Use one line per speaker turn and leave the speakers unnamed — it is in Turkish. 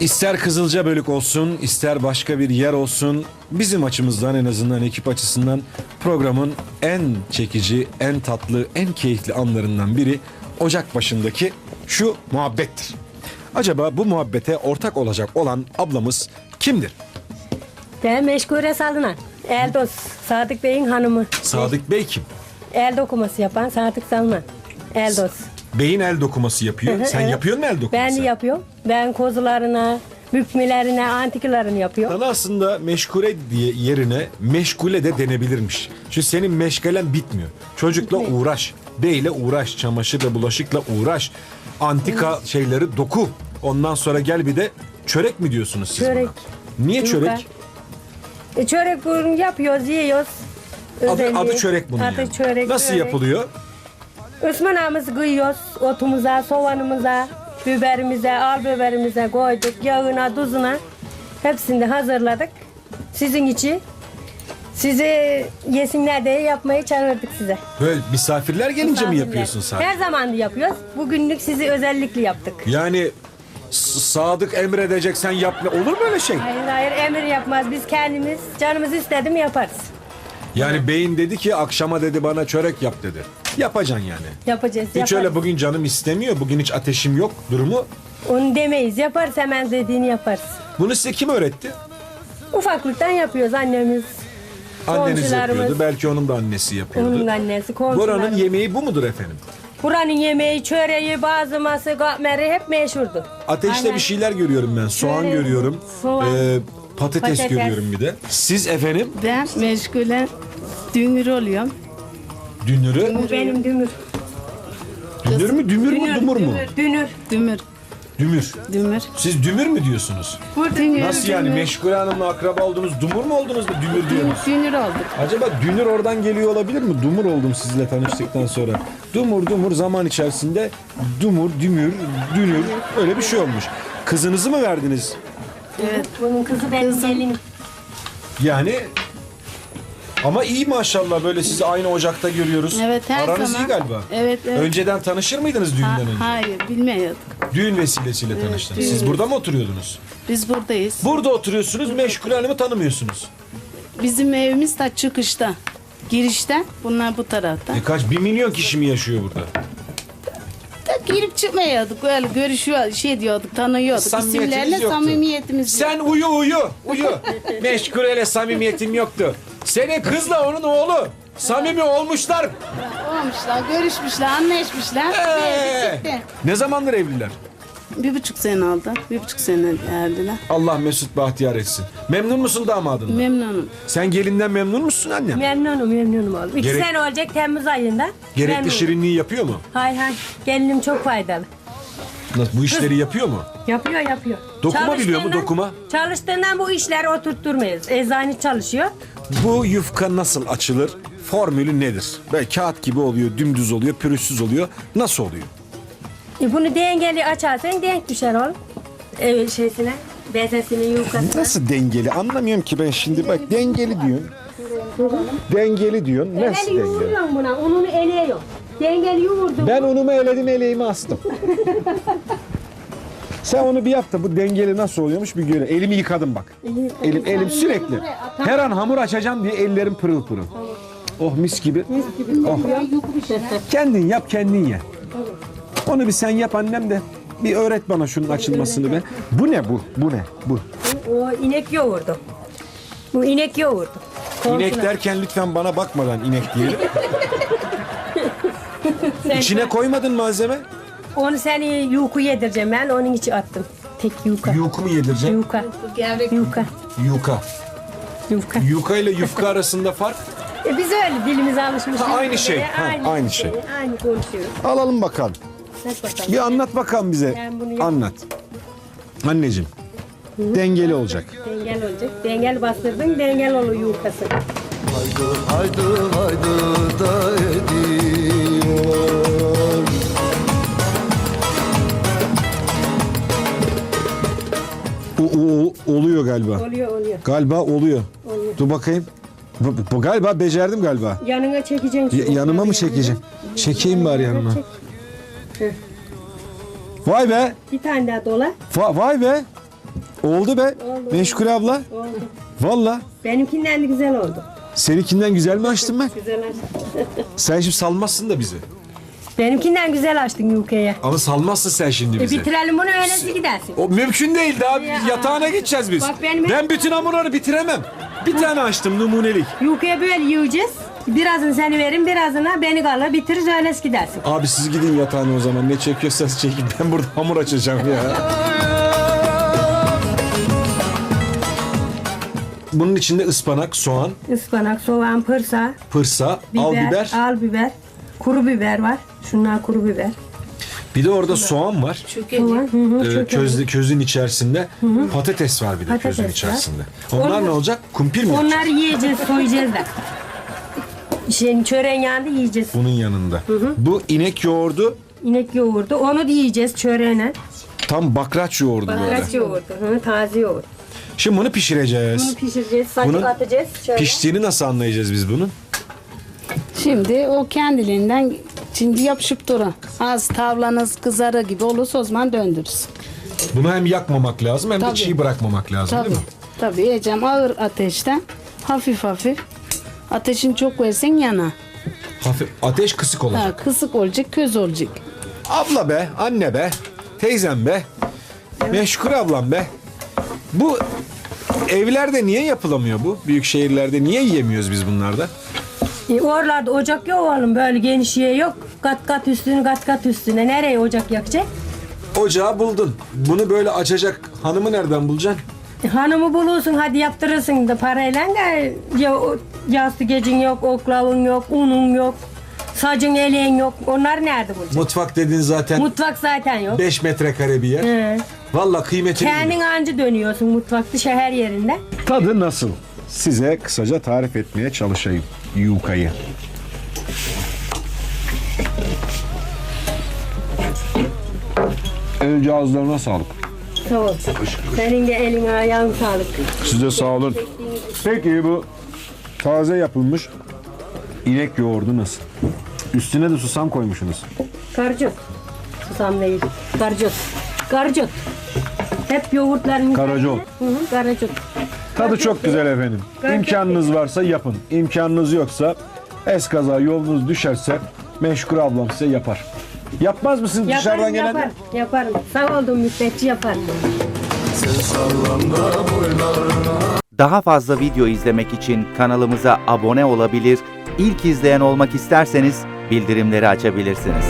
İster Kızılca bölük olsun, ister başka bir yer olsun, bizim açımızdan en azından ekip açısından programın en çekici, en tatlı, en keyifli anlarından biri Ocak başındaki şu muhabbettir. Acaba bu muhabbete ortak olacak olan ablamız kimdir?
Ben meşgure salına. Eldos, Sadık Bey'in hanımı.
Sadık Bey kim?
El dokuması yapan Sadık Salman. Eldos.
Beyin el dokuması yapıyor. Sen
Evet.
yapıyor musun el dokuması?
Ben yapıyorum. Ben kozularına, bükmelerine, antiklarını yapıyorum.
Sana aslında meşgule diye yerine meşgule de denebilirmiş. Çünkü senin meşgalen bitmiyor. Çocukla
Bitmiyor.
uğraş, beyle uğraş, çamaşırla bulaşıkla uğraş, antika şeyleri doku. Ondan sonra gel bir de çörek mi diyorsunuz siz
Çörek.
buna? Niye
Yufka.
çörek?
E, çörek bunu yapıyoruz, yiyoruz.
Adı,
Özelliği.
adı çörek bunun
Adı
yani.
çörek.
Nasıl
çörek.
yapılıyor?
Ismanağımızı kıyıyoruz. Otumuza, soğanımıza, biberimize, al biberimize koyduk. Yağına, tuzuna. Hepsini de hazırladık. Sizin için. Sizi yesinler diye yapmayı çağırdık size.
Böyle misafirler gelince mi
Misafirler.
yapıyorsun sen?
Her zaman da yapıyoruz. Bugünlük sizi özellikle yaptık.
Yani S- Sadık emredeceksen yap. Olur mu öyle şey?
Hayır hayır emir yapmaz. Biz kendimiz canımız istedi mi yaparız.
Yani beyin dedi ki akşama dedi bana çörek yap dedi. Yapacaksın yani.
Yapacağız.
Hiç
yaparız.
öyle bugün canım istemiyor, bugün hiç ateşim yok durumu.
Onu demeyiz. Yaparız hemen dediğini yaparız.
Bunu size kim öğretti?
Ufaklıktan yapıyoruz annemiz.
Anneniz
komşularımız,
yapıyordu, belki onun da annesi yapıyordu.
Onun annesi, komşularımız.
Buranın yemeği bu mudur efendim?
Buranın yemeği, çöreği, bazıması, gatmeri hep meşhurdu.
Ateşte
Aynen.
bir şeyler görüyorum ben. Soğan
Şöyle,
görüyorum.
soğan,
ee, patates,
patates.
görüyorum bir de. Siz efendim
Ben meşgule dünür oluyorum.
Dünürü.
Bu benim dümür.
Dünür mü, dümür mü, dumur mu?
Dünür.
Dümür,
Dümür.
dümür.
Siz dümür mü diyorsunuz?
Dünür,
Nasıl yani?
dümür.
Meşgule Hanım'la akraba oldunuz, dumur mu oldunuz da dümür diyorsunuz?
Dünür olduk.
Acaba dünür oradan geliyor olabilir mi? Dumur oldum sizinle tanıştıktan sonra. Dumur dumur zaman içerisinde dumur, dümür, dünür öyle bir şey olmuş. Kızınızı mı verdiniz?
Evet.
Bunun kızı benim gelinim.
Yani ama iyi maşallah böyle sizi aynı ocakta görüyoruz.
Evet her
Aranız
zaman.
iyi galiba.
Evet evet.
Önceden tanışır mıydınız
Ha-
düğünden önce?
hayır bilmiyorduk.
Düğün vesilesiyle tanıştınız.
düğün
Siz burada mı oturuyordunuz?
Biz buradayız.
Burada oturuyorsunuz, Meşgule Hanım'ı tanımıyorsunuz.
Bizim evimiz de çıkışta. Girişte. Bunlar bu tarafta.
E kaç, bir milyon kişi mi yaşıyor burada?
Girip çıkmıyorduk. Öyle görüşüyor, şey diyorduk, tanıyorduk.
Samimiyetiniz
İsimlerle
yoktu.
samimiyetimiz yok.
Sen uyu uyu uyu. Meşguleyle samimiyetim yoktu. Senin kızla onun oğlu samimi olmuşlar.
Olmuşlar, görüşmüşler, anlaşmışlar.
Ee, ne zamandır evliler?
Bir buçuk sene oldu. Bir buçuk sene erdiler.
Allah Mesut bahtiyar etsin. Memnun musun damadından?
Memnunum.
Sen gelinden memnun musun annem?
Memnunum, memnunum oldum. İki
Gerek-
sene olacak Temmuz ayında.
Gerekli
Memnunum.
şirinliği yapıyor mu?
Hay hay. Gelinim çok faydalı.
Nasıl, bu işleri yapıyor mu?
Yapıyor, yapıyor.
Dokuma biliyor mu,
Çalıştığından-
dokuma?
Çalıştığından bu işleri oturtturmayız. Eczane çalışıyor.
Bu yufka nasıl açılır? Formülü nedir? Böyle kağıt gibi oluyor, dümdüz oluyor, pürüzsüz oluyor. Nasıl oluyor?
E bunu dengeli açarsan denk düşer oğlum. Evet şeysine, bezesine, yufkasına.
Nasıl dengeli? Anlamıyorum ki ben şimdi. Bak dengeli diyorsun. Dengeli diyorsun. Nasıl
Eli
dengeli?
yoğuruyorsun buna, ununu eleyiyor. Dengeli yoğurdum.
Ben unumu eledim, eleğimi astım. Sen onu bir yap da bu dengeli nasıl oluyormuş bir göre. Elimi yıkadım bak. Elim elim sürekli. Her an hamur açacağım diye ellerim pırıl pırıl. Oh mis gibi. Oh. Kendin yap kendin ye. Onu bir sen yap annem de. Bir öğret bana şunun açılmasını be. Bu ne bu? Bu ne? Bu.
O inek yoğurdu. Bu inek yoğurdu.
İnek derken lütfen bana bakmadan inek diyelim.
Sen-
İçine koymadın malzeme.
Onu seni yuku yedireceğim ben, onun için attım. Tek yuka.
Yuk mu yedireceksin?
Yuka. Yuka.
Yuka.
Yuka.
Yuka ile yufka arasında fark.
E biz öyle dilimize alışmışız.
Ha, aynı şey. Ha, aynı şey.
Aynı konuşuyoruz.
Alalım bakalım.
Hadi bakalım.
Bir anlat bakalım bize.
Ben bunu yap-
Anlat. Anneciğim. Dengeli olacak.
Dengel olacak. Dengel bastırdın, dengel olur yukası.
Haydi haydi da ediyor
O, o- o- oluyor galiba.
Oluyor, oluyor.
Galiba oluyor. Dur bakayım. Bu, bu galiba becerdim galiba.
Yanına çekeceksin.
Y- yanıma mı çekeceğim? Çekeyim bari yanıma.
Çek. Hı.
Vay be.
Bir tane daha dola.
Va- vay be. Oldu be. Meşgul abla.
Oldu.
Valla.
Benimkinden de güzel oldu.
Seninkinden güzel mi açtım ben?
Güzel açtın.
Sen şimdi salmazsın da bizi.
Benimkinden güzel açtın yukaya.
Ama salmazsın sen şimdi
E
bizi.
bitirelim bunu öylesi gidersin.
O mümkün değil daha
Ya.
yatağına gideceğiz biz.
Bak benim-
Ben bütün hamurları bitiremem. Bir tane açtım numunelik.
Yukaya böyle yiyeceğiz. Birazını seni verin, birazını beni kalır. Bitiririz öylesi gidersin.
Abi siz gidin yatağına o zaman. Ne çekiyorsanız çekin. Ben burada hamur açacağım ya. Bunun içinde ıspanak, soğan,
Ispanak, soğan, pırsa,
pırsa,
biber,
al biber.
al biber, kuru biber var. Şunlar kuru biber.
Bir de orada soğan var.
Soğan, hı hı,
Ee,
çok
közde, közün içerisinde. Patates var bir de
Patates
közün
var.
içerisinde. Onlar
Onlar-
ne olacak? Kumpir mi yapacak?
Onları yiyeceğiz, soyacağız da. Şeyin çöreğin yanında yiyeceğiz.
Bunun yanında. Bu inek yoğurdu
İnek yoğurdu. Onu da yiyeceğiz çöreğine.
tam bakraç yoğurdu böyle.
Kaç yoğurdu? Hı, taze yoğurt.
Şimdi bunu pişireceğiz.
Bunu pişireceğiz, saçı
Bunun
atacağız. Şöyle.
Piştiğini nasıl anlayacağız biz bunun?
Şimdi o kendiliğinden şimdi yapışıp durun. Az tavlanız kızarı gibi olursa o zaman döndürürüz.
Bunu hem yakmamak lazım hem de
Tabii.
çiğ bırakmamak lazım
Tabii.
değil mi?
Tabii yiyeceğim ağır ateşten hafif hafif. Ateşini çok versen yana.
Hafif ateş kısık olacak.
Ha, kısık olacak, köz olacak.
Abla be, anne be, teyzem be, meşgul ablam be. Bu evlerde niye yapılamıyor bu? Büyük şehirlerde niye yiyemiyoruz biz bunlarda?
E, oralarda ocak yok oğlum böyle geniş yer yok. Kat kat üstüne kat kat üstüne. Nereye ocak yakacak?
Ocağı buldun. Bunu böyle açacak hanımı nereden bulacaksın?
Hanımı bulursun hadi yaptırırsın da parayla da ya, o- yastı gecin yok, oklavın yok, unun yok. Sacın eleğin yok. Onlar nerede bulacaksın?
Mutfak dedin zaten
Mutfak zaten yok.
5 metrekare bir yer.
He.
Valla kıymetini.
Kendin anca dönüyorsun mutfakta şehir yerinde.
Tadı nasıl? Size kısaca tarif etmeye çalışayım yukayı. Önce ağızlarına sağlık.
Sağ ol. Senin de elin ayağın sağlık.
Size sağ olun. Peki bu taze yapılmış inek yoğurdu nasıl? Üstüne de susam koymuşsunuz.
Karcık. Susam değil. Karcık. Karcık. Hep yoğurtların
Karacol.
Hı hı, karacık.
Tadı çok güzel efendim. İmkanınız varsa yapın. İmkanınız yoksa eskaza yolunuz düşerse meşgul ablam size yapar. Yapmaz mısın
Yaparım,
dışarıdan gelen?
yaparım, yaparım. Sağ oldum müddetçi yaparım.
Daha fazla video izlemek için kanalımıza abone olabilir, ilk izleyen olmak isterseniz bildirimleri açabilirsiniz.